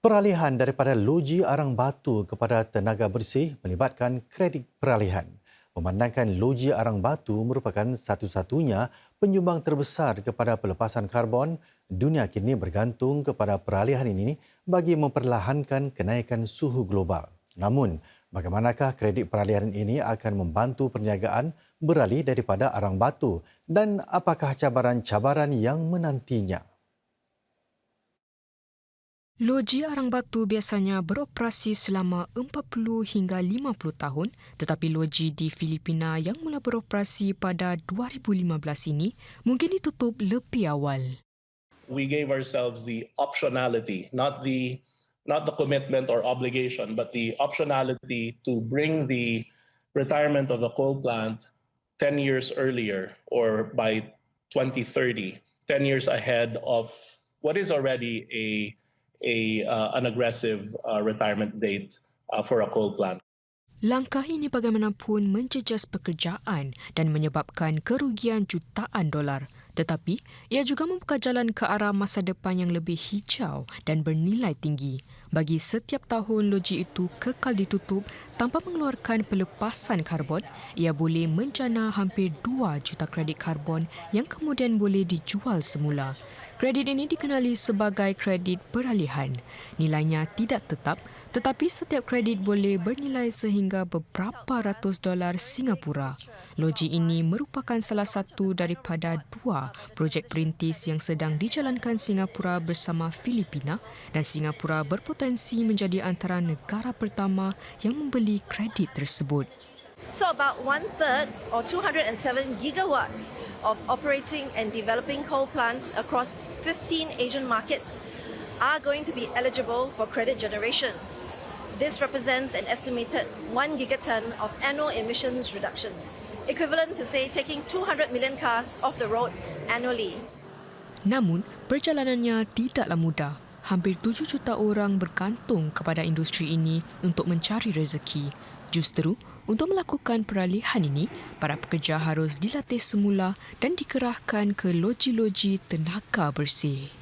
Peralihan daripada loji arang batu kepada tenaga bersih melibatkan kredit peralihan. Memandangkan loji arang batu merupakan satu-satunya penyumbang terbesar kepada pelepasan karbon, dunia kini bergantung kepada peralihan ini bagi memperlahankan kenaikan suhu global. Namun, bagaimanakah kredit peralihan ini akan membantu perniagaan beralih daripada arang batu dan apakah cabaran-cabaran yang menantinya? Loji arang batu biasanya beroperasi selama 40 hingga 50 tahun tetapi loji di Filipina yang mula beroperasi pada 2015 ini mungkin ditutup lebih awal. we gave ourselves the optionality, not the not the commitment or obligation, but the optionality to bring the retirement of the coal plant 10 years earlier or by 2030, 10 years ahead of what is already a, a uh, an aggressive uh, retirement date uh, for a coal plant. Langkah ini bagaimanapun menjejas pekerjaan dan menyebabkan kerugian jutaan dolar. Tetapi, ia juga membuka jalan ke arah masa depan yang lebih hijau dan bernilai tinggi. Bagi setiap tahun loji itu kekal ditutup tanpa mengeluarkan pelepasan karbon, ia boleh menjana hampir 2 juta kredit karbon yang kemudian boleh dijual semula. Kredit ini dikenali sebagai kredit peralihan. Nilainya tidak tetap tetapi setiap kredit boleh bernilai sehingga beberapa ratus dolar Singapura. Loji ini merupakan salah satu daripada dua projek perintis yang sedang dijalankan Singapura bersama Filipina dan Singapura berpotensi menjadi antara negara pertama yang membeli kredit tersebut. So about one third or 207 gigawatts of operating and developing coal plants across 15 Asian markets are going to be eligible for credit generation. This represents an estimated 1 gigaton of annual emissions reductions, equivalent to say taking 200 million cars off the road annually. Namun, perjalanannya tidaklah mudah. Hampir 7 juta orang bergantung kepada industri ini untuk mencari rezeki. Justru, untuk melakukan peralihan ini, para pekerja harus dilatih semula dan dikerahkan ke loji-loji tenaga bersih.